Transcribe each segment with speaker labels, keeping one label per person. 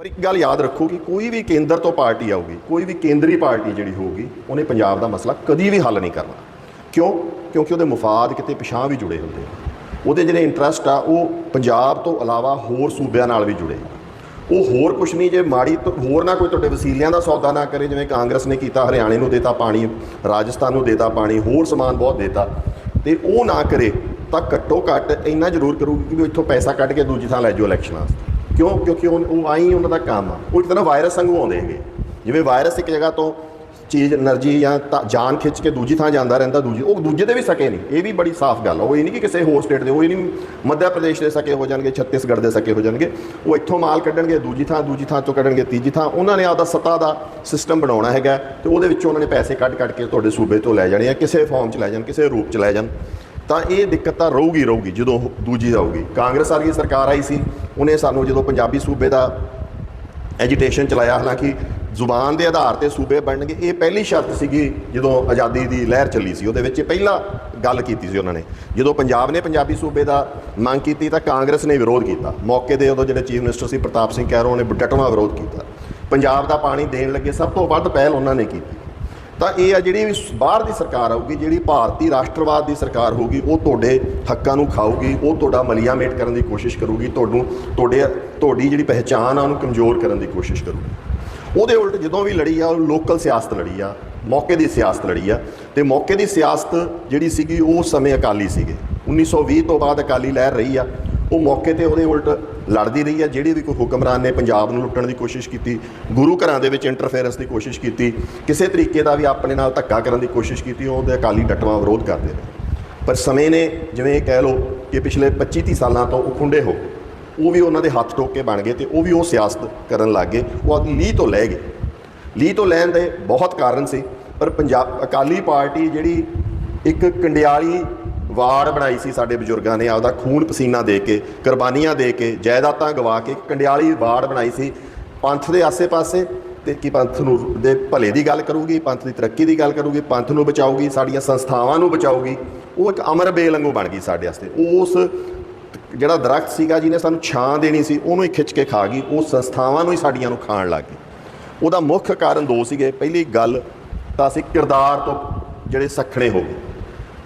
Speaker 1: ਪਰ ਇੱਕ ਗੱਲ ਯਾਦ ਰੱਖੋ ਕਿ ਕੋਈ ਵੀ ਕੇਂਦਰ ਤੋਂ ਪਾਰਟੀ ਆਊਗੀ, ਕੋਈ ਵੀ ਕੇਂਦਰੀ ਪਾਰਟੀ ਜਿਹੜੀ ਹੋਊਗੀ, ਉਹਨੇ ਪੰਜਾਬ ਦਾ ਮਸਲਾ ਕਦੀ ਵੀ ਹੱਲ ਨਹੀਂ ਕਰਨਾ। ਕਿਉਂ? ਕਿਉਂਕਿ ਉਹਦੇ ਮਫਾਦ ਕਿਤੇ ਪਿਛਾਂ ਵੀ ਜੁੜੇ ਹੁੰਦੇ ਉਹਦੇ ਜਿਹੜੇ ਇੰਟਰਸਟ ਆ, ਉਹ ਪੰਜਾਬ ਤੋਂ ਇਲਾਵਾ ਹੋਰ ਸੂਬਿਆਂ ਨਾਲ ਵੀ ਜੁੜੇ ਉਹ ਹੋਰ ਕੁਛ ਨਹੀਂ, ਜੇ ਮਾੜੀ ਤੋਂ, ਹੋਰ ਨਾ ਕੋਈ ਤੁਹਾਡੇ ਵਸੀਲਿਆਂ ਦਾ ਸੌਦਾ ਨਾ ਕਰੇ, ਜਿਵੇਂ ਕਾਂਗਰਸ ਨੇ ਕੀਤਾ, ਹਰਿਆਣੇ ਨੂੰ ਦੇਤਾ ਪਾਣੀ, ਰਾਜਸਥਾਨ ਨੂੰ ਦੇਤਾ ਪਾਣੀ, ਹੋਰ ਸਮਾਨ ਬਹੁਤ ਦੇਤਾ, ਤੇ ਉਹ ਨਾ ਕਰੇ, ਤਾਂ ਘੱਟੋ ਘੱਟ ਇੰਨਾ ਜ਼ਰੂਰ ਕਰੂਗੀ ਕਿ ਵੀ ਇੱਥੋਂ ਪੈਸਾ ਕੱਢ ਕੇ ਦੂਜੀ ਥਾਂ ਲੈ ਜਾਓ ਇਲੈਕਸ਼ਨਾਂ ਵਾਸਤੇ। ਕਿਉਂ? ਕਿਉਂਕਿ ਉਹ ਆਈ ਉਹਨਾਂ ਦਾ ਕੰਮ ਆ। ਉਹ ਇੱਕ ਤਰ੍ਹਾਂ ਵਾਇਰਸ ਵਾਂਗੂ ਆਉਂਦੇ ਹੈਗੇ। ਜਿਵੇਂ ਵਾਇਰਸ ਇੱਕ ਜਗ੍ਹਾ ਤੋਂ ਚੀਜ਼, એનર્ਜੀ ਜਾਂ ਜਾਨ ਖਿੱਚ ਕੇ ਦੂਜੀ ਥਾਂ ਜਾਂਦਾ ਰਹਿੰਦਾ, ਦੂਜੀ ਉਹ ਦੂਜੇ ਦੇ ਵੀ ਸਕੇ ਨਹੀਂ। ਇਹ ਵੀ ਬੜੀ ਸਾਫ਼ ਗੱਲ ਆ। ਉਹ ਇਹ ਨਹੀਂ ਕਿ ਕਿਸੇ ਹੋਰ ਸਟੇਟ ਦੇ, ਉਹ ਇਹ ਨਹੀਂ ਮੱਧ ਪ੍ਰਦੇਸ਼ ਦੇ ਸਕੇ ਹੋ ਜਾਣਗੇ, ਛੱਤੀਸਗੜ੍ਹ ਦੇ ਸਕੇ ਹੋ ਜਾਣਗੇ। ਉਹ ਇੱਥੋਂ ਮਾਲ ਕੱਢਣਗੇ, ਦੂਜੀ ਥਾਂ ਦੂਜੀ ਥਾਂ 'ਚੋਂ ਕੱਢਣਗੇ, ਤੀਜੀ ਥਾਂ। ਉਹਨਾਂ ਨੇ ਆਪਦਾ ਸੱਤਾ ਦਾ ਸਿਸਟਮ ਬਣਾਉਣਾ ਹੈਗਾ ਤੇ ਉਹਦੇ ਵਿੱਚੋਂ ਉਹਨਾਂ ਨੇ ਪੈਸੇ ਕੱਢ-ਕੱਢ ਕੇ ਤੁਹਾਡੇ ਸੂਬੇ ਤੋਂ ਲੈ ਜਾਣੇ ਆ, ਕਿਸੇ ਫਾਰਮ 'ਚ ਲੈ ਜਾਣ, ਕਿਸੇ ਰੂਪ 'ਚ ਲੈ ਜਾਣ। ਤਾਂ ਇਹ ਦਿੱਕਤ ਤਾਂ ਰਹੂਗੀ ਰਹੂਗੀ ਜਦੋਂ ਦੂਜੀ ਆਊਗੀ। ਕਾਂਗਰਸ ਵਾਲੀ ਸਰਕਾਰ ਆਈ ਸੀ। ਉਹਨੇ ਸਾਨੂੰ ਜਦੋਂ ਪੰਜਾਬੀ ਸੂਬੇ ਦਾ ਐਜੀਟੇਸ਼ਨ ਚਲਾਇਆ, ਹਾਲਾਂਕਿ ਜ਼ੁਬਾਨ ਦੇ ਆਧਾਰ ਤੇ ਸੂਬੇ ਬਣਨਗੇ, ਇਹ ਪਹਿਲੀ ਸ਼ਰਤ ਸੀਗੀ ਜਦੋਂ ਆਜ਼ਾਦੀ ਦੀ ਲਹਿਰ ਚੱਲੀ ਸੀ, ਉਹਦੇ ਵਿੱਚ ਇਹ ਪਹਿਲਾ ਗੱਲ ਕੀਤੀ ਸੀ ਉਹਨਾਂ ਨੇ। ਜਦੋਂ ਪੰਜਾਬ ਨੇ ਪੰਜਾਬੀ ਸੂਬੇ ਦਾ ਮੰਗ ਕੀਤੀ ਤਾਂ ਕਾਂਗਰਸ ਨੇ ਵਿਰੋਧ ਕੀਤਾ। ਮੌਕੇ ਦੇ ਉਦੋਂ ਜਿਹੜੇ ਚੀਫ ਮਿਨਿਸਟਰ ਸੀ ਪ੍ਰਤਾਪ ਸਿੰਘ ਕੈਰੋਂ ਨੇ ਡਟਵਾਂ ਵਿਰੋਧ ਕੀਤਾ। ਪੰਜਾਬ ਦਾ ਪਾਣੀ ਦੇਣ ਲੱਗੇ ਸਭ ਤੋਂ ਵੱਧ ਪਹਿਲ ਉਹਨਾਂ ਨੇ ਕੀਤੀ। ਤਾਂ ਇਹ ਆ ਜਿਹੜੀ ਬਾਹਰ ਦੀ ਸਰਕਾਰ ਆਊਗੀ, ਜਿਹੜੀ ਭਾਰਤੀ ਰਾਸ਼ਟਰਵਾਦ ਦੀ ਸਰਕਾਰ ਹੋਊਗੀ, ਉਹ ਤੁਹਾਡੇ ਹੱਕਾਂ ਨੂੰ ਖਾਊਗੀ, ਉਹ ਤੁਹਾਡਾ ਮਲੀਆ ਮੇਟ ਕਰਨ ਦੀ ਕੋਸ਼ਿਸ਼ ਕਰੂਗੀ, ਤੁਹਾਨੂੰ ਤੁਹਾਡੇ, ਤੁਹਾਡੀ ਜਿਹੜੀ ਪਹਿਚਾਣ ਆ, ਉਹਨੂੰ ਕਮਜ਼ੋਰ ਕਰਨ ਦੀ ਕੋਸ਼ਿਸ਼ ਕਰੂਗੀ। ਉਹਦੇ ਉਲਟ ਜਦੋਂ ਵੀ ਲੜੀ ਆ, ਉਹ ਲੋਕਲ ਸਿਆਸਤ ਲੜੀ ਆ, ਮੌਕੇ ਦੀ ਸਿਆਸਤ ਲੜੀ ਆ, ਤੇ ਮੌਕੇ ਦੀ ਸਿਆਸਤ ਜਿਹੜੀ ਸੀਗੀ, ਉਹ ਸਮੇਂ ਅਕਾਲੀ ਸੀਗੇ। 1920 ਤੋਂ ਬਾਅਦ ਅਕਾਲੀ ਲਹਿਰ ਰਹੀ ਆ, ਉਹ ਮੌਕੇ ਤੇ ਉਹਦੇ ਉਲਟ ਲੜਦੀ ਰਹੀ ਹੈ। ਜਿਹੜੀ ਵੀ ਕੋਈ ਹੁਕਮਰਾਨ ਨੇ ਪੰਜਾਬ ਨੂੰ ਲੁੱਟਣ ਦੀ ਕੋਸ਼ਿਸ਼ ਕੀਤੀ, ਗੁਰੂ ਘਰਾਂ ਦੇ ਵਿੱਚ ਇੰਟਰਫੇਰੈਂਸ ਦੀ ਕੋਸ਼ਿਸ਼ ਕੀਤੀ, ਕਿਸੇ ਤਰੀਕੇ ਦਾ ਵੀ ਆਪਣੇ ਨਾਲ ਧੱਕਾ ਕਰਨ ਦੀ ਕੋਸ਼ਿਸ਼ ਕੀਤੀ ਉਹਦੇ ਅਕਾਲੀ ਡਟਵਾਂ ਵਿਰੋਧ ਕਰਦੇ ਰਹੇ। ਪਰ ਸਮੇਂ ਨੇ ਜਿਵੇਂ ਇਹ ਕਹਿ ਲਓ ਕਿ ਪਿਛਲੇ 25 30 ਸਾਲਾਂ ਤੋਂ ਉਹ ਖੁੰਡੇ ਹੋ ਉਹ ਵੀ ਉਹਨਾਂ ਦੇ ਹੱਥ ਟੋਕ ਕੇ ਬਣ ਗਏ ਤੇ ਉਹ ਵੀ ਉਹ ਸਿਆਸਤ ਕਰਨ ਲੱਗ ਗਏ। ਉਹ ਆਪਣੀ ਲੀਹ ਤੋਂ ਲੈ ਗਏ। ਲੀਹ ਤੋਂ ਲੈਣ ਦੇ ਬਹੁਤ ਕਾਰਨ ਸੀ, ਪਰ ਪੰਜਾਬ ਅਕਾਲੀ ਪਾਰਟੀ ਜਿਹੜੀ ਇੱਕ ਕੰਡਿਆਲੀ ਵਾੜ ਬਣਾਈ ਸੀ ਸਾਡੇ ਬਜ਼ੁਰਗਾਂ ਨੇ, ਆਪਦਾ ਖੂਨ ਪਸੀਨਾ ਦੇ ਕੇ, ਕੁਰਬਾਨੀਆਂ ਦੇ ਕੇ, ਜਾਇਦਾਦਾਂ ਗਵਾ ਕੇ ਕੰਡਿਆਲੀ ਵਾੜ ਬਣਾਈ ਸੀ ਪੰਥ ਦੇ ਆਸੇ-ਪਾਸੇ। ਤੇ ਕੀ ਪੰਥ ਨੂੰ ਦੇ ਭਲੇ ਦੀ ਗੱਲ ਕਰੂਗੀ, ਪੰਥ ਦੀ ਤਰੱਕੀ ਦੀ ਗੱਲ ਕਰੂਗੀ, ਪੰਥ ਨੂੰ ਬਚਾਊਗੀ, ਸਾਡੀਆਂ ਸੰਸਥਾਵਾਂ ਨੂੰ ਬਚਾਊਗੀ, ਉਹ ਇੱਕ ਅਮਰ ਬੇਲੰਗੂ ਬਣ ਗਈ ਸਾਡੇ ਵਾਸਤੇ। ਉਸ ਜਿਹੜਾ ਦਰਖਤ ਸੀਗਾ ਜਿਹਨੇ ਸਾਨੂੰ ਛਾਂ ਦੇਣੀ ਸੀ, ਉਹਨੂੰ ਹੀ ਖਿੱਚ ਕੇ ਖਾ ਗਈ, ਉਹ ਸੰਸਥਾਵਾਂ ਨੂੰ ਹੀ ਸਾਡੀਆਂ ਨੂੰ ਖਾਣ ਲੱਗ ਗਈ। ਉਹਦਾ ਮੁੱਖ ਕਾਰਨ ਦੋ ਸੀਗੇ। ਪਹਿਲੀ ਗੱਲ ਤਾਂ ਅਸੀਂ ਕਿਰਦਾਰ ਤੋਂ ਜਿਹੜੇ ਸਖਣੇ ਹੋ ਗਏ।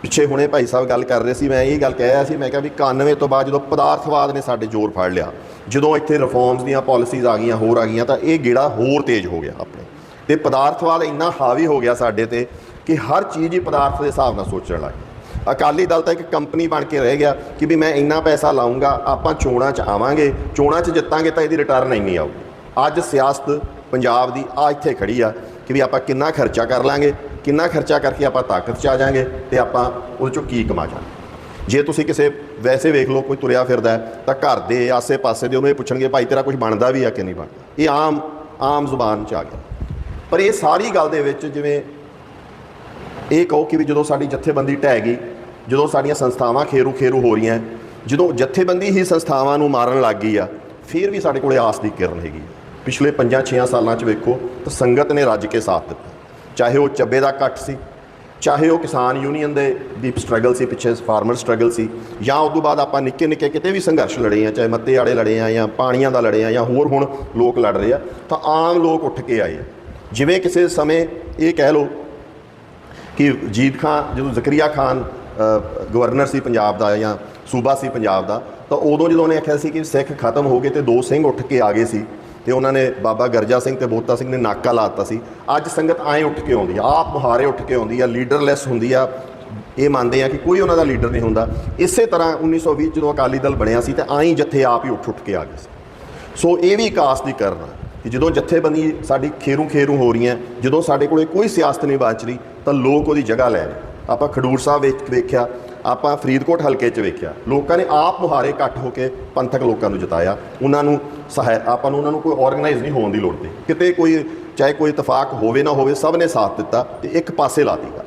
Speaker 1: ਪਿੱਛੇ ਹੁਣੇ ਭਾਈ ਸਾਹਿਬ ਗੱਲ ਕਰ ਰਹੇ ਸੀ, ਮੈਂ ਇਹ ਗੱਲ ਕਹਿ ਰਿਹਾ ਸੀ, ਮੈਂ ਕਿਹਾ ਵੀ 91 ਤੋਂ ਬਾਅਦ ਜਦੋਂ ਪਦਾਰਥਵਾਦ ਨੇ ਸਾਡੇ ਜ਼ੋਰ ਫੜ ਲਿਆ, ਜਦੋਂ ਇੱਥੇ ਰਿਫਾਰਮਸ ਦੀਆਂ ਪਾਲਿਸੀਜ਼ ਆ ਗਈਆਂ, ਹੋਰ ਆ ਗਈਆਂ, ਤਾਂ ਇਹ ਗੇੜਾ ਹੋਰ ਤੇਜ਼ ਹੋ ਗਿਆ ਆਪਣੇ। ਤੇ ਪਦਾਰਥਵਾਦ ਇੰਨਾ ਹਾਵੀ ਹੋ ਗਿਆ ਸਾਡੇ ਤੇ ਕਿ ਹਰ ਚੀਜ਼ ਹੀ ਪਦਾਰਥ ਦੇ ਹਿਸਾਬ ਨਾਲ ਸੋਚਣ ਲੱਗ ਗਈ। ਅਕਾਲੀ ਦਲ ਤਾਂ ਇੱਕ ਕੰਪਨੀ ਬਣ ਕੇ ਰਹਿ ਗਿਆ ਕਿ ਵੀ ਮੈਂ ਇੰਨਾ ਪੈਸਾ ਲਾਉਂਗਾ ਆਪਾਂ ਚੋਣਾਂ 'ਚ ਆਵਾਂਗੇ, ਚੋਣਾਂ 'ਚ ਜਿੱਤਾਂਗੇ ਤਾਂ ਇਹਦੀ ਰਿਟਰਨ ਇੰਨੀ ਆਊਗੀ। ਅੱਜ ਸਿਆਸਤ ਪੰਜਾਬ ਦੀ ਆ ਇੱਥੇ ਖੜੀ ਆ ਕਿ ਵੀ ਆਪਾਂ ਕਿੰਨਾ ਖਰਚਾ ਕਰ ਲਾਂਗੇ ਕਿੰਨਾ ਖਰਚਾ ਕਰਕੇ ਆਪਾਂ ਤਾਕਤ 'ਚ ਆ ਜਾਾਂਗੇ ਤੇ ਆਪਾਂ ਉਹਦੇ 'ਚੋਂ ਕੀ ਕਮਾ ਜਾਾਂਗੇ? ਜੇ ਤੁਸੀਂ ਕਿਸੇ, ਵੈਸੇ ਵੇਖ ਲਓ ਕੋਈ ਤੁਰਿਆ ਫਿਰਦਾ ਤਾਂ ਘਰ ਦੇ ਆਸੇ-ਪਾਸੇ ਦੇ ਉਹਨੂੰ ਇਹ ਪੁੱਛਣਗੇ, ਭਾਈ, ਤੇਰਾ ਕੁਝ ਬਣਦਾ ਵੀ ਆ ਕਿ ਨਹੀਂ ਬਣਦਾ? ਇਹ ਆਮ ਆਮ ਜ਼ੁਬਾਨ 'ਚ ਆ ਗਿਆ। ਪਰ ਇਹ ਸਾਰੀ ਗੱਲ ਦੇ ਵਿੱਚ ਜਿਵੇਂ ਇਹ ਕਹੋ ਕਿ ਵੀ ਜਦੋਂ ਸਾਡੀ ਜਥੇਬੰਦੀ ਢਹਿ ਗਈ, ਜਦੋਂ ਸਾਡੀਆਂ ਸੰਸਥਾਵਾਂ ਖੇਰੂ ਖੇਰੂ ਹੋ ਰਹੀਆਂ, ਜਦੋਂ ਜਥੇਬੰਦੀ ਹੀ ਸੰਸਥਾਵਾਂ ਨੂੰ ਮਾਰਨ ਲੱਗ ਗਈ ਆ, ਫਿਰ ਵੀ ਸਾਡੇ ਕੋਲੇ ਆਸ ਦੀ ਕਿਰਨ ਹੈਗੀ ਪਿਛਲੇ 5-6 ਸਾਲਾਂ 'ਚ ਵੇਖੋ, ਤਾਂ ਸੰਗਤ ਨੇ ਰੱਜ ਕੇ ਸਾਥ ਦਿੱਤਾ। ਚਾਹੇ ਉਹ ਚੱਬੇ ਦਾ ਇਕੱਠ ਸੀ, ਚਾਹੇ ਉਹ ਕਿਸਾਨ ਯੂਨੀਅਨ ਦੇ ਦੀ ਸਟਰਗਲ ਸੀ, ਪਿੱਛੇ ਫਾਰਮਰ ਸਟਰਗਲ ਸੀ, ਜਾਂ ਉਸ ਤੋਂ ਬਾਅਦ ਆਪਾਂ ਨਿੱਕੇ ਨਿੱਕੇ ਕਿਤੇ ਵੀ ਸੰਘਰਸ਼ ਲੜੇ ਆ, ਚਾਹੇ ਮੱਤੇ ਆੜੇ ਲੜੇ ਆ, ਜਾਂ ਪਾਣੀਆਂ ਦਾ ਲੜੇ ਆ, ਜਾਂ ਹੋਰ ਹੁਣ ਲੋਕ ਲੜ ਰਹੇ ਆ, ਤਾਂ ਆਮ ਲੋਕ ਉੱਠ ਕੇ ਆਏ ਆ। ਜਿਵੇਂ ਕਿਸੇ ਸਮੇਂ ਇਹ ਕਹਿ ਲਓ ਕਿ ਜੀਤ ਖਾਨ ਜਦੋਂ ਜ਼ਕਰੀਆ ਖਾਨ ਗਵਰਨਰ ਸੀ ਪੰਜਾਬ ਦਾ ਜਾਂ ਸੂਬਾ ਸੀ ਪੰਜਾਬ ਦਾ, ਤਾਂ ਉਦੋਂ ਜਦੋਂ ਉਹਨੇ ਆਖਿਆ ਸੀ ਕਿ ਸਿੱਖ ਖਤਮ ਹੋ ਗਏ ਤੇ ਦੋ ਸਿੰਘ ਉੱਠ ਕੇ ਆ ਗਏ ਸੀ ਤੇ ਉਹਨਾਂ ਨੇ ਬਾਬਾ ਗਰਜਾ ਸਿੰਘ ਤੇ ਬੋਤਾ ਸਿੰਘ ਨੇ ਨਾਕਾ ਲਾਤਾ ਸੀ। ਅੱਜ ਸੰਗਤ ਆਏ ਉੱਠ ਕੇ ਆਉਂਦੀ ਆ, ਆਪ ਮੁਹਾਰੇ ਉੱਠ ਕੇ ਆਉਂਦੀ ਆ, ਲੀਡਰਲੈਸ ਹੁੰਦੀ ਆ। ਇਹ ਮੰਨਦੇ ਆ ਕਿ ਕੋਈ ਉਹਨਾਂ ਦਾ ਲੀਡਰ ਨਹੀਂ ਹੁੰਦਾ। ਇਸੇ ਤਰ੍ਹਾਂ 1920 ਜਦੋਂ ਅਕਾਲੀ ਦਲ ਬਣਿਆ ਸੀ ਤੇ ਆਈ ਜੱਥੇ ਆਪ ਹੀ ਉੱਠ ਉੱਠ ਕੇ ਆ ਗਏ ਸੀ। ਸੋ ਇਹ ਵੀ ਇੱਕ ਦੀ ਕਰਨਾ ਕਿ ਜਦੋਂ ਜੱਥੇਬੰਦੀ ਸਾਡੀ ਖੇਰੂ ਖੇਰੂ ਹੋ ਰਹੀਆਂ, ਜਦੋਂ ਸਾਡੇ ਕੋਲੇ ਕੋਈ ਸਿਆਸਤ ਨਹੀਂ ਬਚ ਰਹੀ, ਤਾਂ ਲੋਕ ਉਹਦੀ ਜਗ੍ਹਾ ਲੈ ਰਹੇ ਆਪਾਂ ਖਡੂਰ ਸਾਹਿਬ ਵਿੱਚ ਵੇਖਿਆ ਆਪਾਂ ਫਰੀਦਕੋਟ ਹਲਕੇ 'ਚ ਵੇਖਿਆ, ਲੋਕਾਂ ਨੇ ਆਪ ਮੁਹਾਰੇ ਇਕੱਠ ਹੋ ਕੇ ਪੰਥਕ ਲੋਕਾਂ ਨੂੰ ਜਿਤਾਇਆ। ਉਹਨਾਂ ਨੂੰ ਸਹਾਇ, ਆਪਾਂ ਨੂੰ ਉਹਨਾਂ ਨੂੰ ਕੋਈ ਆਰਗੇਨਾਈਜ਼ ਨਹੀਂ ਹੋਣ ਦੀ ਲੋੜ ਪਈ ਕਿਤੇ ਕੋਈ, ਚਾਹੇ ਕੋਈ ਇਤਫਾਕ ਹੋਵੇ ਨਾ ਹੋਵੇ, ਸਭ ਨੇ ਸਾਥ ਦਿੱਤਾ ਤੇ ਇੱਕ ਪਾਸੇ ਲਾਤੀ ਗੱਲ